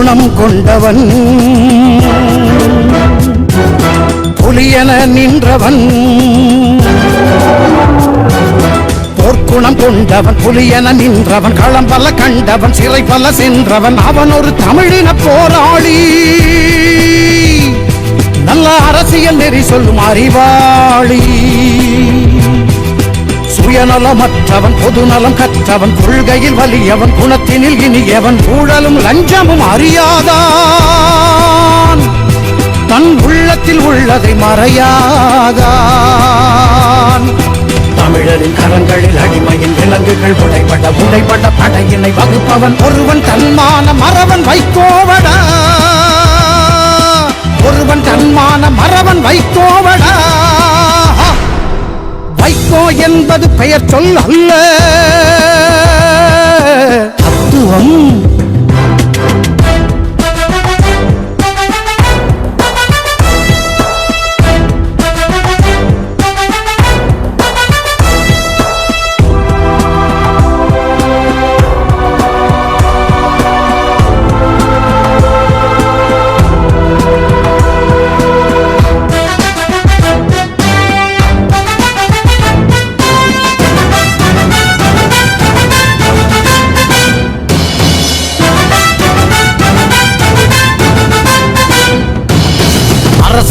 குணம் கொண்டவன். புலியன நின்றவன். போர்க்குணம் கொண்டவன் புலியன நின்றவன். களம் பல கண்டவன் சிறை பல சென்றவன். அவன் ஒரு தமிழின போராளி. நல்ல அரசியல் நெறி சொல்லும் அறிவாளி. சுயநலமற்றவன் பொதுநலம் கற்றவன் கொள்கையில் வலியவன் குணத்தினில் இனியவன் ஊழலும் லஞ்சமும் அறியாதான். தன் உள்ளத்தில் உள்ளதை மறையாதான். தமிழரின் கரங்களில் அடிமையின் விலங்குகள் உடைபட உடைபட படையினை வகுப்பவன் ஒருவன் தன்மான மறவன் வைக்கோவடா. ஒருவன் தன்மான மறவன் வைக்கோவடா. வைகோ என்பது பெயர் சொல் அல்ல. தத்துவம்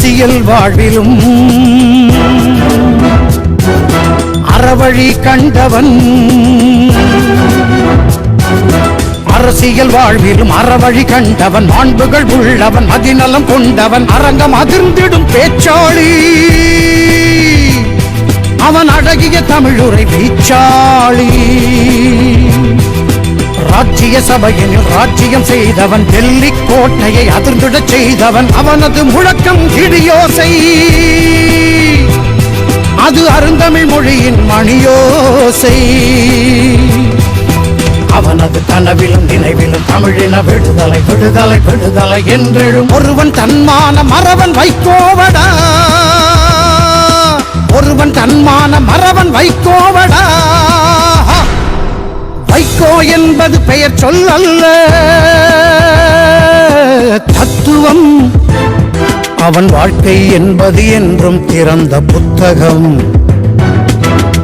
அரசியல் வாழ்விலும் அறவழி கண்டவன். அரசியல் வாழ்விலும் அறவழி கண்டவன். மாண்புகள் உள்ளவன் அதிநலம் கொண்டவன். அரங்கம் அதிர்ந்திடும் பேச்சாளி. அவன் அழகிய தமிழுரை பேச்சாளி ராஜ்ய சபையினில் ராஜ்யம் செய்தவன் டெல்லி கோட்டையை அதிர்ந்திடச் செய்தவன் அவனது முழக்கம் கிடியோசை அது அருந்தமிழ் மொழியின் மணியோசை. அவனது கனவிலும் நினைவிலும் தமிழின விடுதலை விடுதலை விடுதலை என்றெழும் ஒருவன் தன்மான மறவன் வைக்கோவடா. ஒருவன் தன்மான மறவன் வைக்கோவடா. கோ என்பது பெயர் சொல் அல்ல. தத்துவம் அவன் வாழ்க்கை என்பது என்றும் திறந்த புத்தகம்.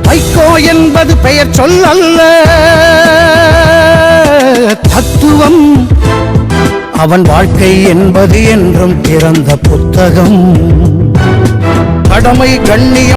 வைகோ என்பது பெயர் சொல் அல்ல. தத்துவம் அவன் வாழ்க்கை என்பது என்றும் திறந்த புத்தகம். கடமை கண்ணியம்